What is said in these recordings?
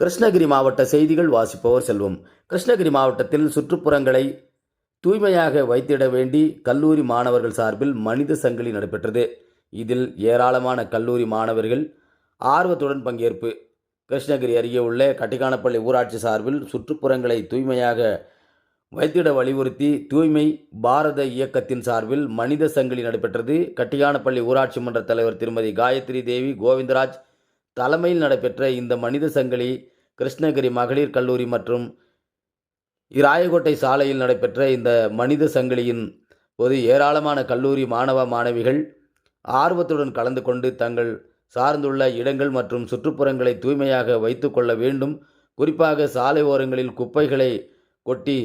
கிருஷ்ணகிரி மாவட்ட செய்திகள் வாசிப்பவர் செல்வம். கிருஷ்ணகிரி மாவட்டத்தில் சுற்றுப்புறங்களை தூய்மையாக வைத்திட வேண்டி கல்லூரி மாணவர்கள் சார்பில் மனித சங்கிலி நடைபெற்றது. இதில் ஏராளமான கல்லூரி மாணவர்கள் ஆர்வத்துடன் பங்கேற்பு. கிருஷ்ணகிரி அருகே உள்ள கட்டிக்கானப்பள்ளி ஊராட்சி சார்பில் சுற்றுப்புறங்களை தூய்மையாக வைத்திட வலியுறுத்தி தூய்மை பாரத இயக்கத்தின் சார்பில் மனித சங்கிலி நடைபெற்றது. கட்டியானப்பள்ளி ஊராட்சி மன்ற தலைவர் திருமதி காயத்ரி தேவி கோவிந்தராஜ் தலைமையில் நடைபெற்ற இந்த மனித சங்கிலி கிருஷ்ணகிரி மகளிர் கல்லூரி மற்றும் இராயகோட்டை சாலையில் நடைபெற்ற இந்த மனித சங்கிலியின் போது ஏராளமான கல்லூரி மாணவ மாணவிகள் ஆர்வத்துடன் கலந்து கொண்டு தங்கள் சார்ந்துள்ள இடங்கள் மற்றும் சுற்றுப்புறங்களை தூய்மையாக வைத்து கொள்ள வேண்டும். குறிப்பாக சாலை ஓரங்களில் குப்பைகளை கொட்டி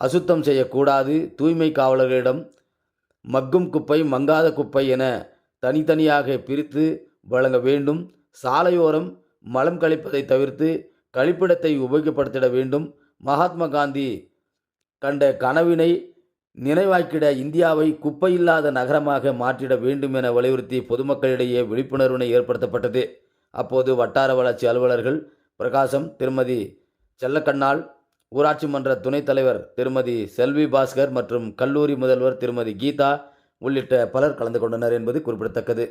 அசுத்தம் செய்யக்கூடாது. தூய்மை காவலர்களிடம் மக்கும் குப்பை மங்காத குப்பை என தனித்தனியாக பிரித்து வழங்க வேண்டும். சாலையோரம் மலம் கழிப்பதை தவிர்த்து கழிப்பிடத்தை உபயோகப்படுத்திட வேண்டும். மகாத்மா காந்தி கண்ட கனவினை நினைவாக்கிட இந்தியாவை குப்பையில்லாத நகரமாக மாற்றிட வேண்டும் என வலியுறுத்தி பொதுமக்களிடையே விழிப்புணர்வினை ஏற்படுத்தப்பட்டது. அப்போது வட்டார வளர்ச்சி அலுவலர்கள் பிரகாசம் திருமதி செல்லக்கண்ணால் ஊராட்சி மன்ற துணைத் தலைவர் திருமதி செல்வி பாஸ்கர் மற்றும் கல்லூரி முதல்வர் திருமதி கீதா உள்ளிட்ட பலர் கலந்து கொண்டனர் என்பது குறிப்பிடத்தக்கது.